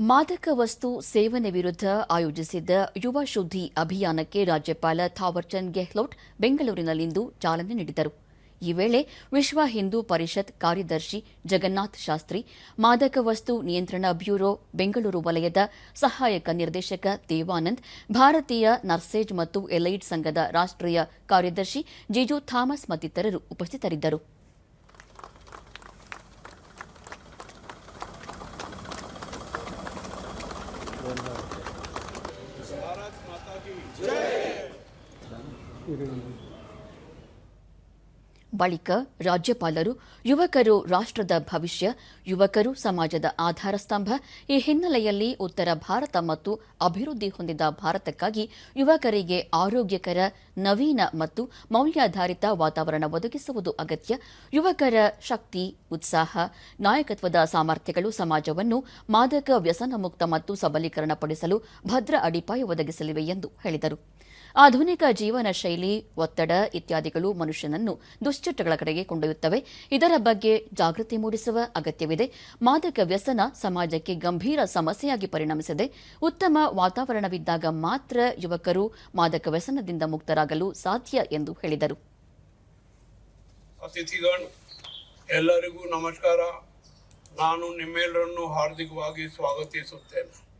ಮಾದಕ ವಸ್ತು ಸೇವನೆ ವಿರುದ್ಧ ಆಯೋಜಿಸಿದ್ದ ಯುವ ಶುದ್ಧಿ ಅಭಿಯಾನಕ್ಕೆ ರಾಜ್ಯಪಾಲ ಥಾವರ್ಚಂದ್ ಗೆಹ್ಲೋಟ್ ಬೆಂಗಳೂರಿನಲ್ಲಿಂದು ಚಾಲನೆ ನೀಡಿದರು. ಈ ವೇಳೆ ವಿಶ್ವ ಹಿಂದೂ ಪರಿಷತ್ ಕಾರ್ಯದರ್ಶಿ ಜಗನ್ನಾಥ್ ಶಾಸ್ತ್ರಿ, ಮಾದಕ ವಸ್ತು ನಿಯಂತ್ರಣ ಬ್ಯೂರೋ ಬೆಂಗಳೂರು ವಲಯದ ಸಹಾಯಕ ನಿರ್ದೇಶಕ ದೇವಾನಂದ್, ಭಾರತೀಯ ನರ್ಸೇಜ್ ಮತ್ತು ಎಲೈಟ್ ಸಂಘದ ರಾಷ್ಟ್ರೀಯ ಕಾರ್ಯದರ್ಶಿ ಜಿಜು ಥಾಮಸ್ ಮತ್ತಿತರರು ಉಪಸ್ಥಿತರಿದ್ದರು. भारत माता की जय ಬಳಿಕ ರಾಜ್ಯಪಾಲರು, ಯುವಕರು ರಾಷ್ಟ್ರದ ಭವಿಷ್ಯ, ಯುವಕರು ಸಮಾಜದ ಆಧಾರ ಸ್ತಂಭ, ಈ ಹಿನ್ನೆಲೆಯಲ್ಲಿ ಉತ್ತರ ಭಾರತ ಮತ್ತು ಅಭಿವೃದ್ಧಿ ಹೊಂದಿದ ಭಾರತಕ್ಕಾಗಿ ಯುವಕರಿಗೆ ಆರೋಗ್ಯಕರ, ನವೀನ ಮತ್ತು ಮೌಲ್ಯಾಧಾರಿತ ವಾತಾವರಣ ಒದಗಿಸುವುದು ಅಗತ್ಯ. ಯುವಕರ ಶಕ್ತಿ, ಉತ್ಸಾಹ, ನಾಯಕತ್ವದ ಸಾಮರ್ಥ್ಯಗಳು ಸಮಾಜವನ್ನು ಮಾದಕ ವ್ಯಸನ ಮುಕ್ತ ಮತ್ತು ಸಬಲೀಕರಣಪಡಿಸಲು ಭದ್ರ ಅಡಿಪಾಯ ಒದಗಿಸಲಿವೆ ಎಂದು ಹೇಳಿದರು. ಆಧುನಿಕ ಜೀವನ ಶೈಲಿ, ಒತ್ತಡ ಇತ್ಯಾದಿಗಳು ಮನುಷ್ಯನನ್ನು ದುಶ್ಚಟಗಳ ಕಡೆಗೆ ಕೊಂಡೊಯ್ಯುತ್ತವೆ. ಇದರ ಬಗ್ಗೆ ಜಾಗೃತಿ ಮೂಡಿಸುವ ಅಗತ್ಯವಿದೆ. ಮಾದಕ ವ್ಯಸನ ಸಮಾಜಕ್ಕೆ ಗಂಭೀರ ಸಮಸ್ಯೆಯಾಗಿ ಪರಿಣಮಿಸಿದೆ, ಉತ್ತಮ ವಾತಾವರಣವಿದ್ದಾಗ ಮಾತ್ರ ಯುವಕರು ಮಾದಕ ವ್ಯಸನದಿಂದ ಮುಕ್ತರಾಗಲು ಸಾಧ್ಯ ಎಂದು ಹೇಳಿದರು. ಎಲ್ಲರಿಗೂ ನಮಸ್ಕಾರ. ನಾನು ನಿಮ್ಮೆಲ್ಲರನ್ನು ಹಾರ್ದಿಕವಾಗಿ ಸ್ವಾಗತಿಸುತ್ತೇನೆ.